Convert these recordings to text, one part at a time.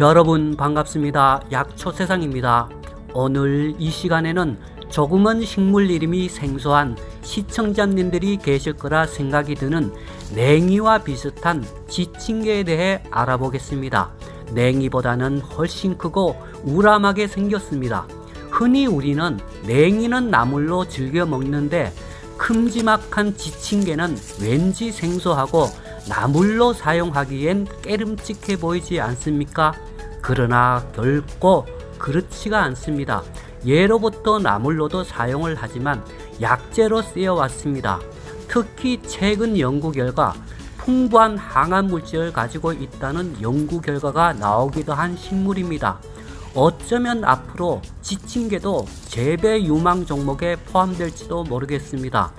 여러분 반갑습니다. 약초 세상입니다. 오늘 이 시간에는 조금은 식물 이름이 생소한 시청자님들이 계실 거라 생각이 드는 냉이와 비슷한 지친개에 대해 알아보겠습니다. 냉이보다는 훨씬 크고 우람하게 생겼습니다. 흔히 우리는 냉이는 나물로 즐겨 먹는데 큼지막한 지친개는 왠지 생소하고 나물로 사용하기엔 깨름직해 보이지 않습니까? 그러나 결코 그렇지가 않습니다. 예로부터 나물로도 사용을 하지만 약재로 쓰여 왔습니다. 특히 최근 연구 결과 풍부한 항암 물질을 가지고 있다는 연구 결과가 나오기도 한 식물입니다. 어쩌면 앞으로 지친개도 재배 유망 종목에 포함될지도 모르겠습니다.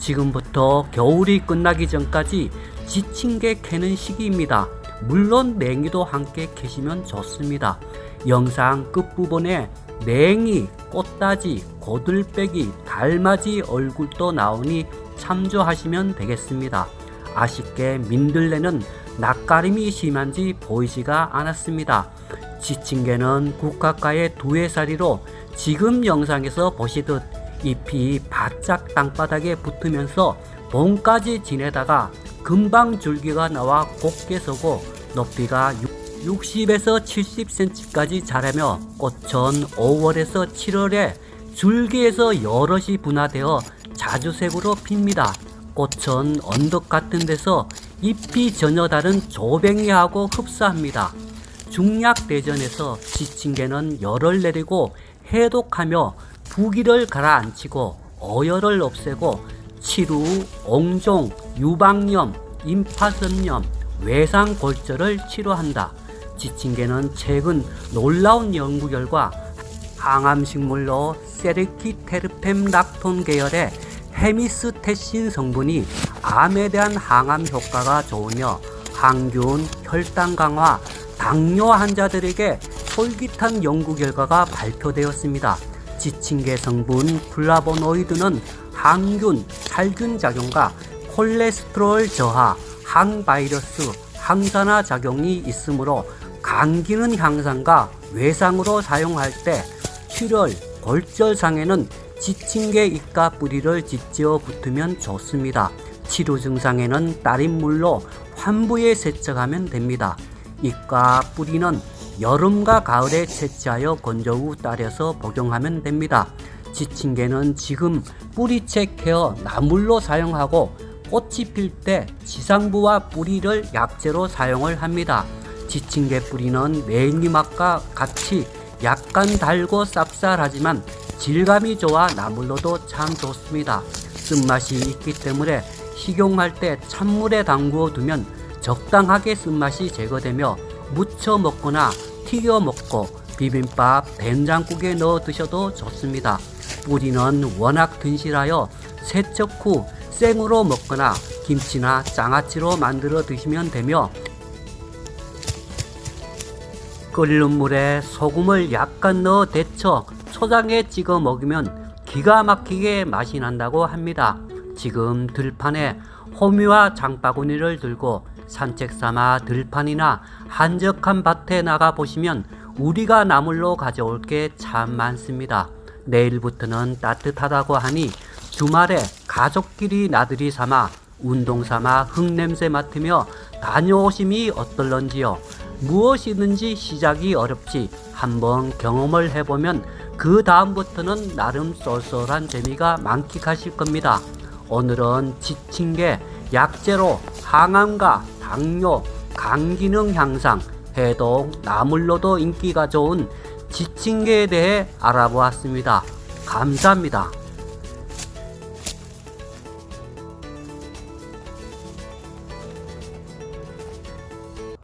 지금부터 겨울이 끝나기 전까지 지친개 캐는 시기입니다. 물론 냉이도 함께 캐시면 좋습니다. 영상 끝부분에 냉이, 꽃다지, 고들빼기, 달맞이 얼굴도 나오니 참조하시면 되겠습니다. 아쉽게 민들레는 낯가림이 심한지 보이지가 않았습니다. 지친 개는 국가가의 두 해살이로 지금 영상에서 보시듯 잎이 바짝 땅바닥에 붙으면서 봄까지 지내다가 금방 줄기가 나와 곱게 서고 높이가 60에서 70cm까지 자라며 꽃은 5월에서 7월에 줄기에서 여럿이 분화되어 자주색으로 핍니다. 꽃은 언덕 같은 데서 잎이 전혀 다른 조뱅이하고 흡사합니다. 중약 대전에서 지친 개는 열을 내리고 해독하며 부기를 가라앉히고 어열을 없애고 치루, 옹종, 유방염, 임파선염, 외상골절을 치료한다. 지친개는 최근 놀라운 연구 결과 항암식물로 세르키테르펜 락톤 계열의 헤미스테신 성분이 암에 대한 항암 효과가 좋으며 항균, 혈당 강화, 당뇨 환자들에게 솔깃한 연구 결과가 발표되었습니다. 지친개 성분 플라보노이드는 항균, 살균 작용과 콜레스테롤 저하, 항바이러스, 항산화 작용이 있으므로 감기는 향상과 외상으로 사용할 때 출혈, 골절 상에는 지친개 잎과 뿌리를 짓지어 붙으면 좋습니다. 치료 증상에는 따린 물로 환부에 세척하면 됩니다. 잎과 뿌리는 여름과 가을에 채취하여 건조 후 따려서 복용하면 됩니다. 지친 개는 지금 뿌리채 케어 나물로 사용하고 꽃이 필 때 지상부와 뿌리를 약재로 사용을 합니다. 지친 개 뿌리는 냉이맛과 같이 약간 달고 쌉쌀하지만 질감이 좋아 나물로도 참 좋습니다. 쓴맛이 있기 때문에 식용할 때 찬물에 담그어 두면 적당하게 쓴맛이 제거되며 무쳐 먹거나 튀겨 먹고 비빔밥, 된장국에 넣어 드셔도 좋습니다. 뿌리는 워낙 든실하여 세척 후 생으로 먹거나 김치나 장아찌로 만들어 드시면 되며 끓는 물에 소금을 약간 넣어 데쳐 초장에 찍어 먹으면 기가 막히게 맛이 난다고 합니다. 지금 들판에 호미와 장바구니를 들고 산책 삼아 들판이나 한적한 밭에 나가 보시면 우리가 나물로 가져올 게 참 많습니다. 내일부터는 따뜻하다고 하니 주말에 가족끼리 나들이 삼아 운동 삼아 흙냄새 맡으며 다녀오심이 어떨런지요. 무엇이든지 시작이 어렵지 한번 경험을 해보면 그 다음부터는 나름 쏠쏠한 재미가 만끽하실 겁니다. 오늘은 지친 게 약재로 항암과 당뇨, 간 기능 향상, 해독, 나물로도 인기가 좋은 지친개에 대해 알아보았습니다. 감사합니다.